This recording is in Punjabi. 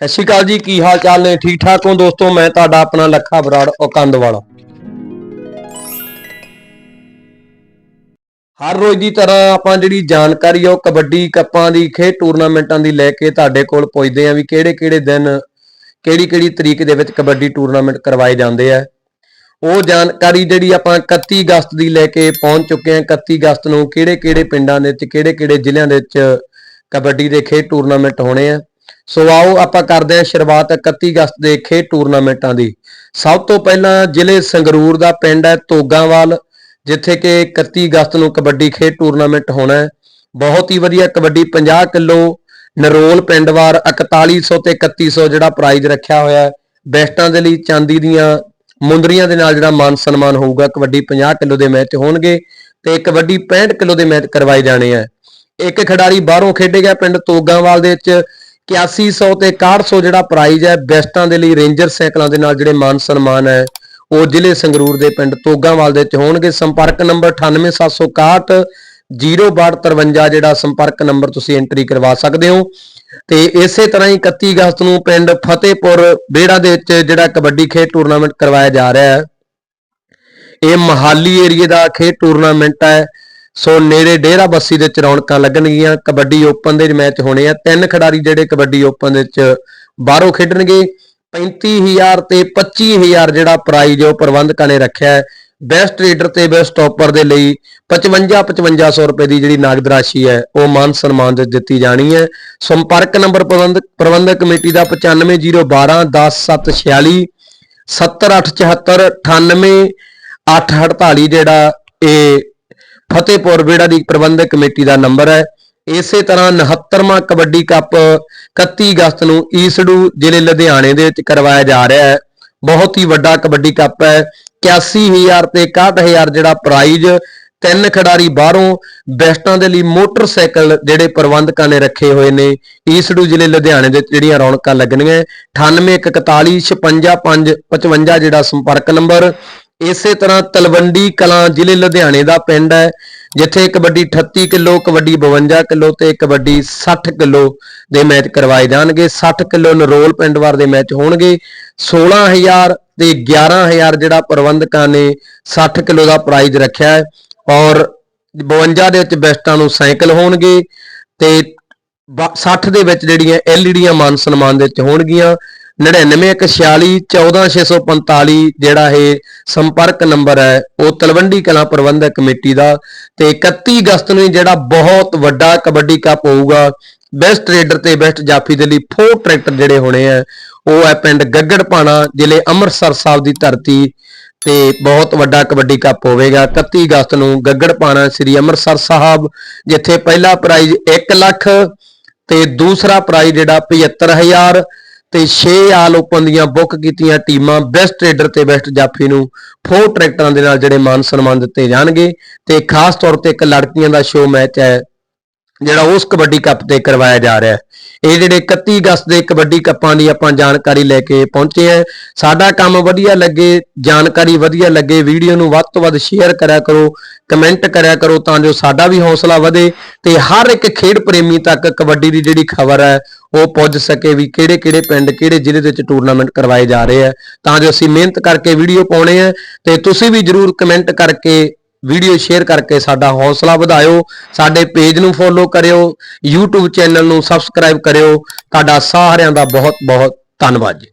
ਸਤਿ ਸ਼੍ਰੀ ਅਕਾਲ ਜੀ, ਕੀ ਹਾਲ ਚਾਲ ਨੇ? ਠੀਕ ਠਾਕ ਹੋ ਦੋਸਤੋ? ਮੈਂ ਤੁਹਾਡਾ ਆਪਣਾ ਲੱਖਾ ਬਰਾੜ ਔਕੰਦ ਵਾਲਾ। ਹਰ ਰੋਜ਼ ਦੀ ਤਰ੍ਹਾਂ ਆਪਾਂ ਜਿਹੜੀ ਜਾਣਕਾਰੀ ਆ, ਉਹ ਕਬੱਡੀ ਕੱਪਾਂ ਦੀ, ਖੇਡ ਟੂਰਨਾਮੈਂਟਾਂ ਦੀ ਲੈ ਕੇ ਤੁਹਾਡੇ ਕੋਲ ਪੁੱਛਦੇ ਆਂ ਵੀ ਕਿਹੜੇ ਕਿਹੜੇ ਦਿਨ ਕਿਹੜੀ ਕਿਹੜੀ ਤਰੀਕ ਦੇ ਵਿੱਚ ਕਬੱਡੀ ਟੂਰਨਾਮੈਂਟ ਕਰਵਾਏ ਜਾਂਦੇ ਆ। ਉਹ ਜਾਣਕਾਰੀ ਜਿਹੜੀ ਆਪਾਂ 31 ਅਗਸਤ ਦੀ ਲੈ ਕੇ ਪਹੁੰਚ ਚੁੱਕੇ ਆਂ 31 ਅਗਸਤ ਨੂੰ ਕਿਹੜੇ ਕਿਹੜੇ ਪਿੰਡਾਂ ਦੇ ਵਿੱਚ ਕਿਹੜੇ ਕਿਹੜੇ ਜ਼ਿਲ੍ਹਿਆਂ ਦੇ ਵਿੱਚ ਕਬੱਡੀ ਦੇ ਖੇਡ ਟੂਰਨਾਮੈਂਟ ਹੋਣੇ ਆ। ਸੋ ਆਓ ਆਪਾਂ ਕਰਦੇ ਹਾਂ ਸ਼ੁਰੂਆਤ 31 ਅਗਸਤ ਦੇ ਖੇਡ ਟੂਰਨਾਮੈਂਟਾਂ ਦੀ। ਸਭ ਤੋਂ ਪਹਿਲਾਂ ਜ਼ਿਲ੍ਹੇ ਸੰਗਰੂਰ ਦਾ ਪਿੰਡ ਹੈ ਤੋਗਾਵਾਲ ਜਿੱਥੇ ਕਿ 31 ਅਗਸਤ ਨੂੰ ਕਬੱਡੀ ਖੇਡ ਟੂਰਨਾਮੈਂਟ ਹੋਣਾ ਹੈ। ਬਹੁਤ ਹੀ ਵਧੀਆ ਕਬੱਡੀ 50 ਕਿਲੋ ਨਰੋਲ ਪਿੰਡਵਾਰ 4100 ਤੇ 3100 ਜਿਹੜਾ ਪ੍ਰਾਈਜ਼ ਰੱਖਿਆ ਹੋਇਆ ਹੈ। ਬੈਸਟਾਂ ਦੇ ਲਈ ਚਾਂਦੀ ਦੀਆਂ ਮੁੰਦਰੀਆਂ ਦੇ ਨਾਲ ਜਿਹੜਾ ਮਾਨ ਸਨਮਾਨ ਹੋਊਗਾ, ਕਬੱਡੀ 50 ਕਿਲੋ ਦੇ ਮੈਚ ਹੋਣਗੇ ਤੇ ਕਬੱਡੀ 65 ਕਿਲੋ ਦੇ ਮੈਚ ਕਰਵਾਏ ਜਾਣੇ ਆ। ਇੱਕ ਖਿਡਾਰੀ ਬਾਹਰੋਂ ਖੇਡੇਗਾ ਪਿੰਡ ਤੋਗਾਵਾਲ ਦੇ ਵਿੱਚ 8100 ਤੇ 6100 ਜਿਹੜਾ ਪ੍ਰਾਈਜ਼ ਹੈ ਬੈਸਟਾਂ ਦੇ ਲਈ ਰੇਂਜਰ ਸਾਈਕਲਾਂ ਦੇ ਨਾਲ ਜਿਹੜੇ ਮਾਨ ਸਨਮਾਨ ਹੈ, ਉਹ ਜ਼ਿਲ੍ਹੇ ਸੰਗਰੂਰ ਦੇ ਪਿੰਡ ਤੋਗਾਵਾਲ ਦੇ ਵਿੱਚ ਹੋਣਗੇ। ਸੰਪਰਕ ਨੰਬਰ 98761 0253 ਜਿਹੜਾ ਸੰਪਰਕ ਨੰਬਰ ਤੁਸੀਂ ਐਂਟਰੀ ਕਰਵਾ ਸਕਦੇ ਹੋ। ਤੇ ਇਸੇ ਤਰ੍ਹਾਂ ਹੀ 31 ਅਗਸਤ ਨੂੰ ਪਿੰਡ ਫਤਿਹਪੁਰ ਬੇੜਾ ਦੇ ਵਿੱਚ ਜਿਹੜਾ ਕਬੱਡੀ ਖੇਡ ਟੂਰਨਾਮੈਂਟ ਕਰਵਾਇਆ ਜਾ ਰਿਹਾ ਹੈ। ਇਹ ਮਹਾਲੀ ਏਰੀਏ ਦਾ ਖੇਡ ਟੂਰਨਾਮੈਂਟ ਹੈ। ਸੋ ਨੇੜੇ ਡੇਰਾ ਬੱਸੀ ਦੇ ਵਿੱਚ ਰੌਣਕਾਂ ਲੱਗਣਗੀਆਂ, ਕਬੱਡੀ ਓਪਨ ਦੇ ਮੈਚ ਹੋਣੇ ਆ, ਤਿੰਨ ਖਿਡਾਰੀ ਜਿਹੜੇ ਕਬੱਡੀ ਓਪਨ ਦੇ ਵਿੱਚ ਬਾਹਰੋਂ ਖੇਡਣਗੇ 35000 ਤੇ 25000 ਜਿਹੜਾ ਪ੍ਰਾਈਜ਼ ਉਹ ਪ੍ਰਬੰਧਕਾਂ ਨੇ ਰੱਖਿਆ ਹੈ। ਬੈਸਟ ਰੇਡਰ ਤੇ ਬੈਸਟ ਟੌਪਰ ਦੇ ਲਈ 55 5500 ਰੁਪਏ ਦੀ ਜਿਹੜੀ ਨਾਗਦ ਰਾਸ਼ੀ ਹੈ, ਉਹ ਮਾਨ ਸਨਮਾਨ ਦੇ ਦਿੱਤੀ ਜਾਣੀ ਹੈ। ਸੰਪਰਕ ਨੰਬਰ ਪ੍ਰਬੰਧਕ ਪ੍ਰਬੰਧਕ ਕਮੇਟੀ ਦਾ 95012 10746 70874 98 848 ਜਿਹੜਾ ਇਹ ਫਤਿਹਪੁਰ ਬੇੜਾ ਦੀ ਪ੍ਰਬੰਧਕ ਕਮੇਟੀ ਦਾ ਨੰਬਰ ਹੈ। ਇਸੇ ਤਰ੍ਹਾਂ 69ਵਾਂ ਕਬੱਡੀ ਕੱਪ 31 ਅਗਸਤ ਨੂੰ ਈਸੜੂ ਜ਼ਿਲ੍ਹੇ ਲੁਧਿਆਣੇ ਦੇ ਵਿੱਚ ਕਰਵਾਇਆ ਜਾ ਰਿਹਾ ਹੈ। ਬਹੁਤ ਹੀ ਵੱਡਾ ਕਬੱਡੀ ਕੱਪ ਹੈ। 81000 ਤੇ 61000 ਜਿਹੜਾ ਪ੍ਰਾਈਜ਼ ਤਿੰਨ ਖਿਡਾਰੀ ਬਾਹਰੋਂ ਬੈਸਟਾਂ ਦੇ ਲਈ ਮੋਟਰਸਾਈਕਲ ਜਿਹੜੇ ਪ੍ਰਬੰਧਕਾਂ ਨੇ ਰੱਖੇ ਹੋਏ ਨੇ। ਈਸੜੂ ਜ਼ਿਲ੍ਹੇ ਲੁਧਿਆਣੇ ਦੇ ਜਿਹੜੀਆਂ ਰੌਣਕਾਂ ਲੱਗਣੀਆਂ 9841 55 ਜਿਹੜਾ ਸੰਪਰਕ ਨੰਬਰ ਇਸੇ ਤਰ੍ਹਾਂ ਤਲਵੰਡੀ ਕਲਾਂ ਜ਼ਿਲ੍ਹੇ ਲੁਧਿਆਣੇ ਦਾ ਪਿੰਡ ਹੈ, ਜਿੱਥੇ ਕਬੱਡੀ 38 ਕਿਲੋ, ਕਬੱਡੀ 52 ਕਿਲੋ ਤੇ ਕਬੱਡੀ 60 ਕਿਲੋ ਦੇ ਮੈਚ ਕਰਵਾਏ ਜਾਣਗੇ। 60 ਕਿਲੋ ਨਰੋਲ ਪਿੰਡਵਾਰ ਦੇ ਮੈਚ ਹੋਣਗੇ। 16000 ਤੇ 11000 ਜਿਹੜਾ ਪ੍ਰਬੰਧਕਾਂ ਨੇ 60 ਕਿਲੋ ਦਾ ਪ੍ਰਾਈਜ਼ ਰੱਖਿਆ ਹੈ ਔਰ 52 ਦੇ ਵਿੱਚ ਬੈਸਟਾਂ ਨੂੰ ਸਾਈਕਲ ਹੋਣਗੇ ਤੇ 60 ਦੇ ਵਿੱਚ ਜਿਹੜੀਆਂ ਐਲਈਡੀਆਂ ਮਾਨ ਸਨਮਾਨ ਦੇ ਵਿੱਚ ਹੋਣਗੀਆਂ। 9916 14645 ਜਿਹੜਾ ਇਹ ਸੰਪਰਕ ਨੰਬਰ ਹੈ, ਉਹ ਤਲਵੰਡੀ ਕਲਾਂ ਪ੍ਰਬੰਧਕ ਕਮੇਟੀ ਦਾ ਤੇ 31 ਅਗਸਤ ਨੂੰ ਜਿਹੜਾ ਬਹੁਤ ਵੱਡਾ ਕਬੱਡੀ ਕੱਪ ਹੋਊਗਾ ਬੈਸਟ ਰੇਡਰ ਤੇ ਬੈਸਟ ਜਾਫੀ ਦੇ ਲਈ ਫੋਰ ਟਰੈਕਟਰ ਜਿਹੜੇ ਹੋਣੇ ਆ, ਉਹ ਹੈ ਪਿੰਡ ਗੱਗੜ ਪਾਣਾ ਜ਼ਿਲ੍ਹੇ ਅੰਮ੍ਰਿਤਸਰ ਸਾਹਿਬ ਦੀ ਧਰਤੀ ਤੇ ਬਹੁਤ ਵੱਡਾ ਕਬੱਡੀ ਕੱਪ ਹੋਵੇਗਾ। 31 ਅਗਸਤ ਨੂੰ ਗੱਗੜ ਪਾਣਾ ਸ੍ਰੀ ਅੰਮ੍ਰਿਤਸਰ ਸਾਹਿਬ, ਜਿੱਥੇ ਪਹਿਲਾ ਪ੍ਰਾਈਜ਼ 1 ਲੱਖ ਤੇ ਦੂਸਰਾ ਪ੍ਰਾਈਜ਼ ਜਿਹੜਾ 75000 ਤੇ 6 ਆਲ ਓਪਨ ਦੀਆਂ ਬੁੱਕ ਕੀਤੀਆਂ ਟੀਮਾਂ ਬੈਸਟ ਟ੍ਰੇਡਰ ਤੇ ਬੈਸਟ ਜਾਫੀ ਨੂੰ ਫੋਰ ਟਰੈਕਟਰਾਂ ਦੇ ਨਾਲ ਜਿਹੜੇ ਮਾਨ ਸਨਮਾਨ ਦਿੱਤੇ ਜਾਣਗੇ ਤੇ ਖਾਸ ਤੌਰ ਤੇ ਇੱਕ ਲੜਕੀਆਂ ਦਾ ਸ਼ੋਅ ਮੈਚ ਹੈ, ਜਿਹੜਾ ਉਸ ਕਬੱਡੀ ਕੱਪ ਤੇ ਕਰਵਾਇਆ ਜਾ ਰਿਹਾ ਹੈ। ਇਹ ਜਿਹੜੇ 31 ਅਗਸਤ ਦੇ ਕਬੱਡੀ ਕੱਪਾਂ ਦੀ ਆਪਾਂ ਜਾਣਕਾਰੀ ਲੈ ਕੇ ਪਹੁੰਚੇ ਆ ਸਾਡਾ ਕੰਮ ਵਧੀਆ ਲੱਗੇ, ਜਾਣਕਾਰੀ ਵਧੀਆ ਲੱਗੇ, ਵੀਡੀਓ ਨੂੰ ਵੱਧ ਤੋਂ ਵੱਧ ਸ਼ੇਅਰ ਕਰਿਆ ਕਰੋ ਕਮੈਂਟ ਕਰਿਆ ਕਰੋ ਤਾਂ ਜੋ ਸਾਡਾ ਵੀ ਹੌਸਲਾ ਵਧੇ ਤੇ ਹਰ ਇੱਕ ਖੇਡ ਪ੍ਰੇਮੀ ਤੱਕ ਕਬੱਡੀ ਦੀ ਜਿਹੜੀ ਖਬਰ ਹੈ, ਉਹ ਪੁੱਜ ਸਕੇ ਵੀ ਕਿਹੜੇ ਕਿਹੜੇ ਪਿੰਡ, ਕਿਹੜੇ ਜ਼ਿਲ੍ਹੇ ਦੇ ਵਿੱਚ ਟੂਰਨਾਮੈਂਟ ਕਰਵਾਏ ਜਾ ਰਹੇ ਆ। ਤਾਂ ਜੋ ਅਸੀਂ ਮਿਹਨਤ ਕਰਕੇ ਵੀਡੀਓ ਪਾਉਣੇ ਆ ਤੇ ਤੁਸੀਂ ਵੀ ਜਰੂਰ ਕਮੈਂਟ ਕਰਕੇ ਵੀਡੀਓ ਸ਼ੇਅਰ ਕਰਕੇ ਸਾਡਾ ਹੌਸਲਾ ਵਧਾਇਓ, ਸਾਡੇ ਪੇਜ ਨੂੰ ਫੋਲੋ ਕਰਿਓ, YouTube ਚੈਨਲ ਨੂੰ ਸਬਸਕ੍ਰਾਈਬ ਕਰਿਓ। ਤੁਹਾਡਾ ਸਾਰਿਆਂ ਦਾ ਬਹੁਤ ਬਹੁਤ ਧੰਨਵਾਦ ਜੀ।